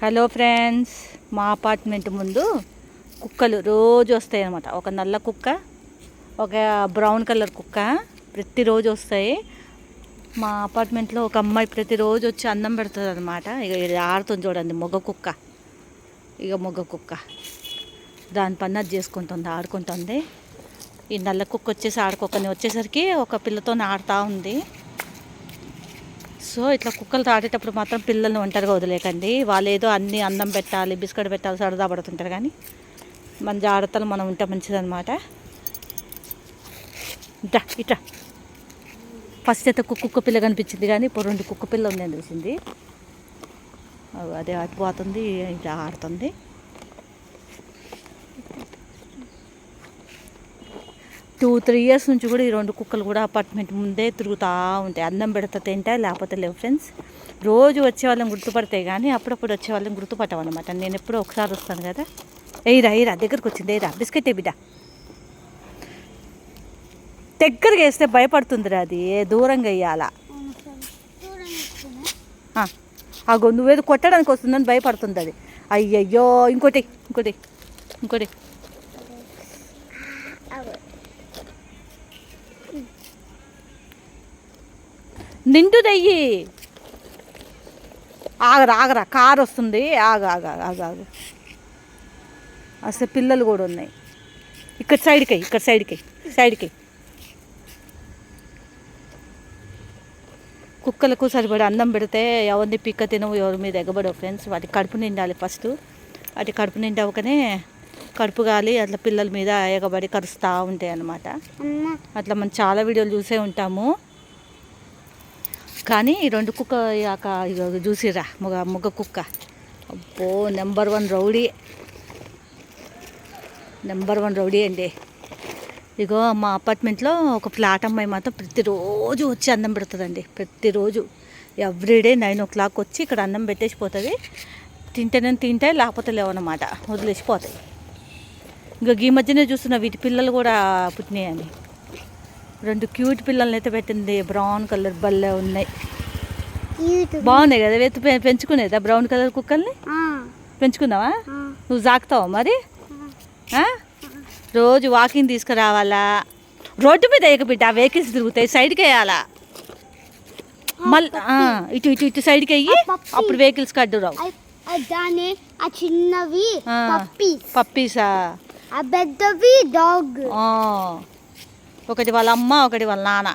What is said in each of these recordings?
Hello friends మా apartment ముందు కుక్కలు రోజు వస్తాయి అన్నమాట. ఒక నల్ల కుక్క ఒక బ్రౌన్ కలర్ కుక్క ప్రతిరోజు వస్తాయి. మా అపార్ట్మెంట్లో ఒక అమ్మాయి ప్రతిరోజు వచ్చి అన్నం పెడుతుంది అనమాట ఇక ఇది ఆడుతుంది చూడండి మొగ కుక్క. ఇక మొగ కుక్క. దాని పని అది చేసుకుంటుంది ఆడుకుంటుంది. ఈ నల్ల కుక్క వచ్చేసి ఆడుకోకని వచ్చేసరికి ఒక పిల్లతో ఆడుతూ ఉంది. సో ఇట్లా కుక్కలు తాడేటప్పుడు మాత్రం పిల్లల్ని ఒంటరిగా వదిలేకండి వాళ్ళు ఏదో అన్ని అన్నం పెట్టాలి బిస్కెట్ పెట్టాలి సరదా పడుతుంటారు కానీ మన జాగ్రత్తలు మనం ఉంటే మంచిదన్నమాట. ఇట్లా ఇట్లా ఫస్ట్ అయితే కుక్క కుక్క పిల్ల కనిపించింది కానీ ఇప్పుడు రెండు కుక్క పిల్ల ఉందని తెలిసింది. అదే అటుపోతుంది ఇట్లా ఆడుతుంది. టూ త్రీ ఇయర్స్ నుంచి కూడా ఈ రెండు కుక్కలు కూడా అపార్ట్మెంట్ ముందే తిరుగుతూ ఉంటాయి. అన్నం పెడతా తింటాయి లేకపోతే లేవు ఫ్రెండ్స్ రోజు వచ్చే వాళ్ళని గుర్తుపడతాయి కానీ అప్పుడప్పుడు వచ్చే వాళ్ళని గుర్తుపట్టమన్నమాట నేను ఎప్పుడో ఒకసారి వస్తాను కదా. ఎయిరా ఎయిరా దగ్గరకు వచ్చింది ఎయిరా బిస్కెట్ బిడ్డ. దగ్గరగా వేస్తే భయపడుతుందిరా అది దూరంగా వేయాలా. ఆ నువ్వేదో కొట్టడానికి వస్తుందని భయపడుతుంది అది. అయ్యయ్యో ఇంకోటి ఇంకోటి ఇంకోటి. నిండుదయ్యి. ఆగరా ఆగరా కారు వస్తుంది. ఆగ ఆగ ఆగ ఆగ అసలు పిల్లలు కూడా ఉన్నాయి. ఇక్కడ సైడ్కి ఇక్కడ సైడ్కి సైడ్కి కుక్కలకు సరిపడే అన్నం పెడితే ఎవరిని పిక్క తినవు ఎవరి మీద ఎగబడవు ఫ్రెండ్స్ వాటి కడుపు నిండాలి ఫస్ట్ వాటి కడుపు నిండవకనే కడుపు గాలి అట్లా పిల్లల మీద ఎగబడి కరుస్తూ ఉంటాయి అన్నమాట అట్లా మనం చాలా వీడియోలు చూసే ఉంటాము. కానీ ఈ రెండు కుక్క యాక చూసిరా మగ మగ కుక్క. అబ్బో number one rowdy. Number one rowdy అండి. ఇగో మా అపార్ట్మెంట్లో ఒక ఫ్లాట్ అమ్మాయి మాత్రం ప్రతిరోజు వచ్చి అన్నం పెడుతుందండి. ప్రతిరోజు. ఎవ్రీడే నైన్ ఓ క్లాక్ వచ్చి ఇక్కడ అన్నం పెట్టేసి పోతుంది. తింటేనే తింటే లేకపోతే లేవన్నమాట వదిలేసిపోతాయి ఇంకా ఈ మధ్యనే చూస్తున్న వీటి పిల్లలు కూడా పుట్టినాయండి. రెండు క్యూట్ పిల్లల్ని అయితే పెట్టింది. బ్రౌన్ కలర్ బల్లే ఉన్నాయి. బాగున్నాయి కదా? వెతు పెంచుకునేదా బ్రౌన్ కలర్ కుక్కల్ని? పెంచుకున్నావా నువ్వు జాకుతావా మరి? ఆ? రోజు వాకింగ్ తీసుకురావాలా? రోడ్డు మీద వేయక బిడ్డ వెహికల్స్ తిరుగుతాయి సైడ్కి వేయాలా? మళ్ళీ ఇటు ఇటు ఇటు సైడ్కి వెయ్యి ఆ. అప్పుడు వెహికల్స్ కడ్డు రావు. దాని ఆ చిన్నవి ఆ. పప్పీస్? ఆ పెద్దవి డాగ్. ఆ. ఒకటి వాళ్ళ అమ్మ ఒకటి వాళ్ళ నాన్న.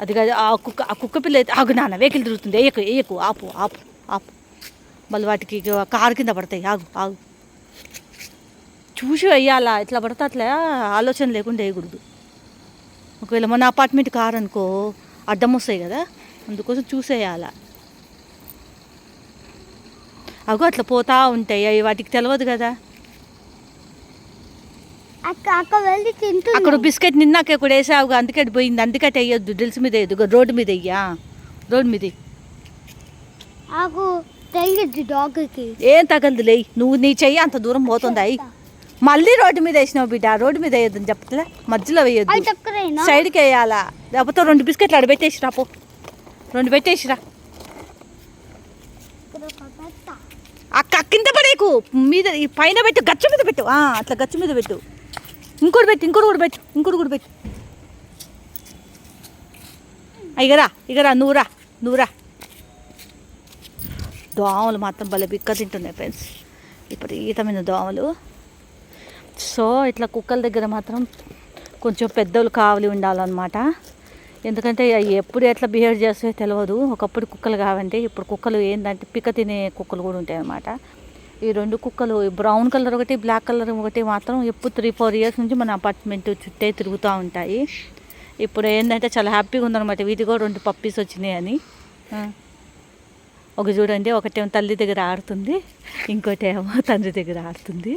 అది కాదు ఆ కుక్క ఆ కుక్క పిల్ల అయితే ఆగు నాన్న వెహికల్ తిరుగుతుంది. వేయకు వేయకు ఆపు ఆపు ఆపు. మళ్ళీ వాటికి కారు కింద పడతాయి. ఆగు ఆగు. చూసి వేయాలా ఇట్లా పడితే అట్లా? ఆలోచన లేకుండా వేయకూడదు. ఒకవేళ మన అపార్ట్మెంట్ కారు అనుకో అడ్డం వస్తాయి కదా? అందుకోసం చూసేయాల అగో అట్లా పోతా ఉంటాయి. అవి వాటికి తెలియదు కదా అక్క అక్క వెళ్ళి తింటుంది అక్కడ బిస్కెట్ నిన్నాక ఇక్కడ వేసావు అందుకే అది పోయింది. అందుకే వేయొద్దు. డ్రిల్స్ మీద వేయద్దు. రోడ్డు మీద వెయ్యా. రోడ్డు మీద ఏం తగలదు లేయ్. నువ్వు నీ చెయ్యి అంత దూరం పోతుంది అయ్యి మళ్ళీ రోడ్డు మీద వేసినావు బిడ్డ. రోడ్డు మీద వేయొద్దు చెప్పలే మధ్యలో వేయొద్దు. సైడ్కి వేయాలా? లేకపోతే రెండు బిస్కెట్లు అక్కడ పెట్టేసిరా పో. రెండు పెట్టేసిరా. అక్క కింద పడేకు. మీద పైన పెట్టు గచ్చు మీద పెట్టు. ఆ, అట్లా గచ్చు మీద పెట్టు. ఇంకోటి పెట్టి ఇంకోటి కూడా పెట్టి ఇంకోటి కూడా పెట్టి. ఇగరా ఇగరా నువ్వురా నువ్వురా దోమలు మాత్రం భలే బిక్క తింటున్నాయి ఫ్రెండ్స్ విపరీతమైన దోమలు. సో ఇట్లా కుక్కల దగ్గర మాత్రం కొంచెం పెద్దోళ్ళు కావలి ఉండాలన్నమాట. ఎందుకంటే అవి ఎప్పుడు ఎట్లా బిహేవ్ చేస్తాయో తెలియదు ఒకప్పుడు కుక్కలు కావంటే ఇప్పుడు కుక్కలు ఏంటంటే పిక్క తినే కుక్కలు కూడా ఉంటాయి అన్నమాట ఈ రెండు కుక్కలు బ్రౌన్ కలర్ ఒకటి బ్లాక్ కలర్ ఒకటి మాత్రం ఎప్పుడు త్రీ ఫోర్ ఇయర్స్ నుంచి మన అపార్ట్మెంట్ చుట్టే తిరుగుతూ ఉంటాయి. ఇప్పుడు ఏంటంటే చాలా హ్యాపీగా ఉందన్నమాట. వీటి కూడా రెండు పప్పీస్ వచ్చినాయి అని. ఒక చూడండి ఒకటేమో తల్లి దగ్గర ఆడుతుంది ఇంకోటేమో తండ్రి దగ్గర ఆడుతుంది.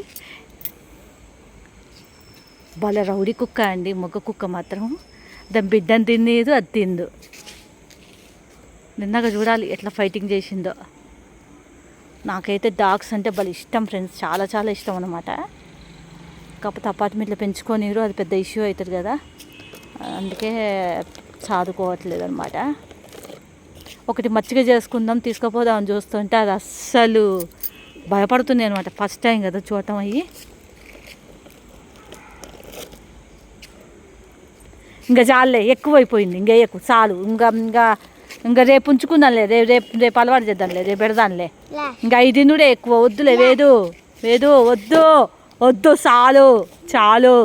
భలే రౌడీ కుక్క అండి మొగ్గ కుక్క మాత్రం. దాని బిడ్డను తినేదు అది తిందు. నిన్నగా చూడాలి ఎట్లా ఫైటింగ్ చేసిందో. నాకైతే డాగ్స్ అంటే భలే ఇష్టం ఫ్రెండ్స్ చాలా చాలా ఇష్టం అనమాట కాకపోతే అపార్ట్మెంట్లో పెంచుకోనిరు అది పెద్ద ఇష్యూ అవుతుంది కదా. అందుకే సాదుకోవట్లేదు అనమాట ఒకటి మచ్చిక చేసుకుందాం తీసుకుపోదాం అని చూస్తుంటే అది అస్సలు భయపడుతుంది అనమాట ఫస్ట్ టైం కదా చూడటం అయ్యి. ఇంకా చాలే ఎక్కువైపోయింది. ఇంకా ఎక్కువ చాలు. ఇంకా ఇంకా ఇంకా రేపు ఉంచుకుందాంలే రేపు రేపు రేపు అలవాటు చేద్దాంలే రేపు పెడదాంలే. ఇంకా ఐదు తినుడే ఎక్కువ వద్దులే వేదు వేదు వద్దు వద్దు చాలు చాలు.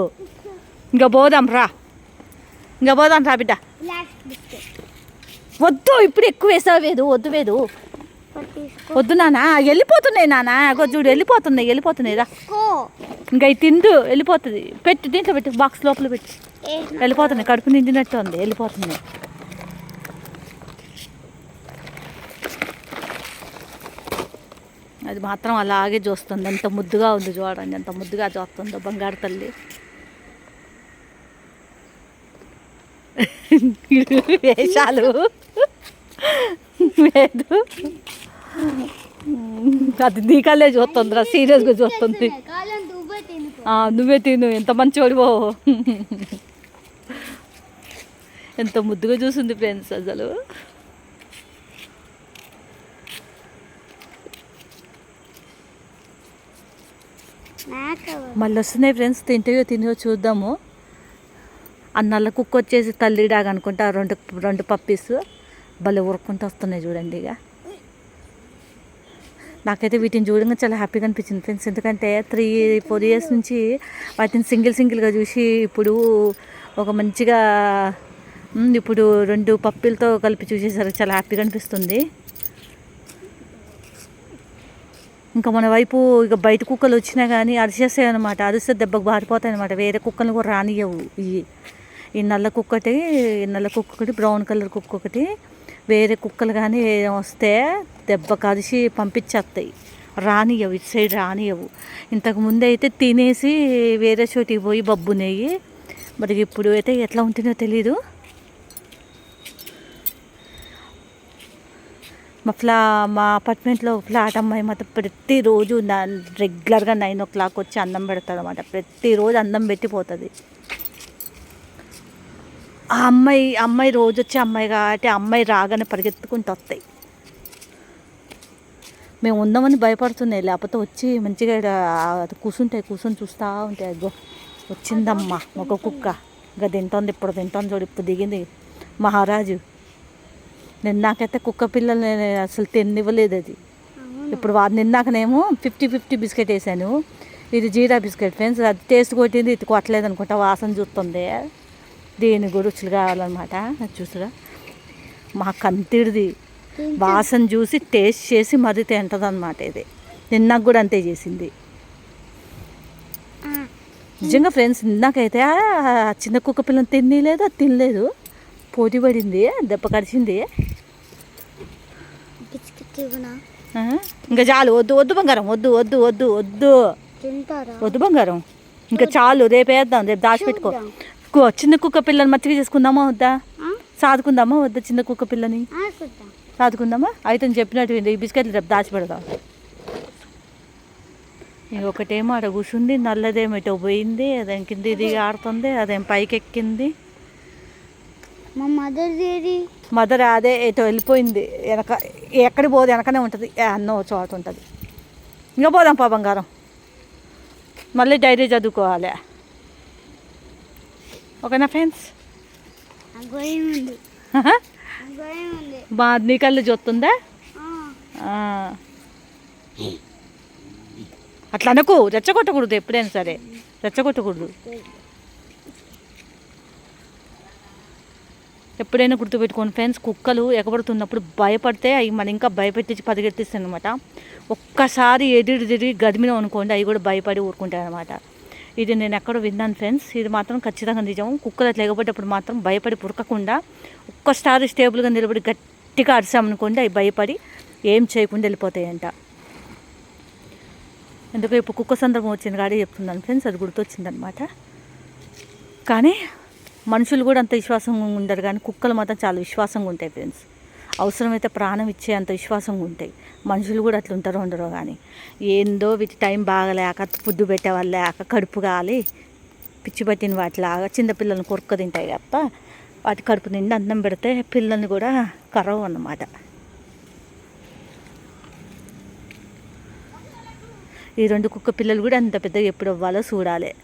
ఇంకా పోదాం రా. ఇంకా పోదాం రా బిడ్డ. వద్దు ఇప్పుడు ఎక్కువ వేసావు వేదు వద్దు వేదు. వద్దు నానా వెళ్ళిపోతున్నాయి నానా చూడు వెళ్ళిపోతున్నాయి వెళ్ళిపోతున్నాయి రా. ఇంకా ఇది తిందు వెళ్ళిపోతుంది. పెట్టు దీంట్లో పెట్టు బాక్స్ లోపల పెట్టు. వెళ్ళిపోతున్నాయి కడుపు నిండినట్టు ఉంది వెళ్ళిపోతున్నాయి. అది మాత్రం అలాగే చూస్తుంది. ఎంత ముద్దుగా ఉంది చూడండి. ఎంత ముద్దుగా చూస్తుందో బంగారు తల్లి. వేషాలు. లేదు. అది చూస్తుందిరా. సీరియస్గా చూస్తుంది. దువ్వే తినుకో ఆ, నువ్వే తిను. ఎంత మంచివాడివో ఎంత ముద్దుగా చూసింది ఫ్రెండ్స్ అసలు. మళ్ళీ వస్తున్నాయి ఫ్రెండ్స్ తింటాయో తినో చూద్దాము. ఆ నల్ల కుక్క వచ్చేసి తల్లి డాగ్ అనుకుంటా రెండు రెండు పప్పీస్ భలే ఉరుక్కుంటూ వస్తున్నాయి చూడండి ఇక నాకైతే వీటిని చూడంగా చాలా హ్యాపీగా అనిపించింది ఫ్రెండ్స్. ఎందుకంటే త్రీ ఫోర్ ఇయర్స్ నుంచి వాటిని సింగిల్ సింగిల్గా చూసి ఇప్పుడు ఒక మంచిగా ఇప్పుడు రెండు పప్పీలతో కలిపి చూసేసరికి చాలా హ్యాపీగా అనిపిస్తుంది. ఇంకా మన వైపు ఇక బయట కుక్కలు వచ్చినా కానీ అరిచేస్తాయి అనమాట అరిస్తే దెబ్బకు బారిపోతాయి అనమాట వేరే కుక్కలు కూడా రానియవు ఇవి ఈ నల్ల కుక్కటి ఈ నల్ల కుక్క ఒకటి బ్రౌన్ కలర్ కుక్క ఒకటి. వేరే కుక్కలు కానీ వస్తే దెబ్బకు అరిసి పంపించేస్తాయి. రానియవు ఇటు సైడ్ రానియవు ఇంతకు ముందు అయితే తినేసి వేరే చోటికి పోయి బబ్బునేయి మరి ఇప్పుడు అయితే ఎట్లా ఉంటుందో తెలీదు. మా ఫ్లా మా అపార్ట్మెంట్లో ఫ్లాట్ అమ్మాయి మాత్రం ప్రతిరోజు నా రెగ్యులర్గా నైన్ ఓ క్లాక్ వచ్చి అన్నం పెడతాడు అనమాట ప్రతిరోజు అన్నం పెట్టిపోతుంది ఆ అమ్మాయి అమ్మాయి రోజు వచ్చే అమ్మాయి కాబట్టి అమ్మాయి రాగానే పరిగెత్తుకుంటూ వస్తాయి. మేము ఉందామని భయపడుతున్నాయి. లేకపోతే వచ్చి మంచిగా అది కూర్చుంటాయి కూర్చొని చూస్తూ ఉంటాయి అగ్గో వచ్చిందమ్మా ఒక కుక్క. ఇంకా తింటోంది ఇప్పుడు తింటోంది చూడు ఇప్పుడు దిగింది మహారాజు. నేను నాకైతే కుక్క పిల్లల్ని అసలు తినివ్వలేదు అది. ఇప్పుడు వా నిన్నాకనేమో ఫిఫ్టీ ఫిఫ్టీ బిస్కెట్ వేసాను. ఇది జీరా బిస్కెట్ ఫ్రెండ్స్. అది టేస్ట్ కొట్టింది ఇది కొట్టలేదు అనుకుంటా వాసన చూస్తుంది. దీని కూడా రుచులు కావాలన్నమాట. అది చూసురా? మా కంతిడిది. వాసన చూసి టేస్ట్ చేసి మరీ తింటుంది అనమాట ఇది. నిన్నకు కూడా అంతే చేసింది. నిజంగా ఫ్రెండ్స్ నిన్నకైతే చిన్న కుక్క పిల్లని తినలేదు అది తినలేదు. పోటీ పడింది దెబ్బ కరిచింది. ఇంకా చాలు వద్దు వద్దు బంగారం వద్దు వద్దు వద్దు వద్దు. వద్దు బంగారం. ఇంకా చాలు రేపు వేద్దాం రేపు దాచిపెట్టుకో. చిన్న కుక్క పిల్లని మచ్చిగా చేసుకుందామా వద్దా? సాదుకుందామా వద్దా చిన్న కుక్క పిల్లని? సాదుకుందామా? అయితే చెప్పినట్టు. ఈ బిస్కెట్లు రేపు దాచిపెడదాం. ఇంకొకటేమో ఆడ కూర్చుంది నల్లదేమో ఇటో పోయింది అదేం కింద ఇది ఆడుతుంది అదేం పైకి ఎక్కింది మా మదర్ ఏది మదర్ అదే ఎటో వెళ్ళిపోయింది. వెనక ఎక్కడి పోదు వెనకనే ఉంటుంది. అన్న చోట ఉంటుంది. ఇంకా పోదాం పా బంగారం. మళ్ళీ డైరీ చదువుకోవాలి. ఓకేనా ఫ్రెండ్స్? బా నీ కళ్ళు చూస్తుందా. అట్లా అనకు. రెచ్చగొట్టకూడదు ఎప్పుడైనా సరే. రెచ్చగొట్టకూడదు. ఎప్పుడైనా గుర్తుపెట్టుకోండి ఫ్రెండ్స్ కుక్కలు ఎగబడుతున్నప్పుడు భయపడితే అవి మన ఇంకా భయపెట్టించి పరిగెత్తిస్తాయి అనమాట ఒక్కసారి ఎదురు తిరిగి గదిమినాం అనుకోండి అవి కూడా భయపడి ఊరుకుంటాయి అనమాట ఇది నేను ఎక్కడో విన్నాను ఫ్రెండ్స్ ఇది మాత్రం ఖచ్చితంగా నిజం. కుక్కలు అట్లా ఎగబడ్డప్పుడు మాత్రం భయపడి పురకకుండా ఒక్కసారి స్టేబుల్గా నిలబడి గట్టిగా అరిసామనుకోండి అవి భయపడి ఏం చేయకుండా వెళ్ళిపోతాయంట. ఎందుకు ఇప్పుడు కుక్క సందర్భం వచ్చింది కాడే చెప్తున్నాను ఫ్రెండ్స్ అది గుర్తొచ్చిందనమాట కానీ మనుషులు కూడా అంత విశ్వాసంగా ఉండరు కానీ కుక్కలు మాత్రం చాలా విశ్వాసంగా ఉంటాయి ఫ్రెండ్స్ అవసరమైతే ప్రాణం ఇచ్చే అంత విశ్వాసంగా ఉంటాయి. మనుషులు కూడా అట్లా ఉంటారో ఉండరో కానీ ఏందో వీటి టైం బాగలేక పుద్దు లేక కడుపు కాలి పిచ్చి పట్టిన వాటిలాగా చిన్నపిల్లల్ని కొరక్క తింటాయి తప్ప వాటి కడుపు నిండా అన్నం పెడితే పిల్లల్ని కూడా కరవు అన్నమాట. ఈ రెండు కుక్క పిల్లలు కూడా అంత పెద్దగా ఎప్పుడు అవ్వాలో చూడాలి.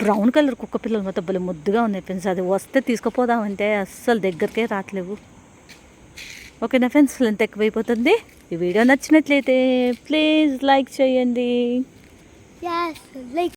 బ్రౌన్ కలర్ కుక్క పిల్లలు మొత్తం భలే ముద్దుగా ఉన్నాయి ఫ్రెండ్స్. అది వస్తే తీసుకుపోదామంటే అస్సలు దగ్గరికే రావట్లేవు ఓకేనా ఫ్రెండ్స్? లెంత్ ఎక్కువైపోతుంది. ఈ వీడియో నచ్చినట్లయితే ప్లీజ్ లైక్ చేయండి. లైక్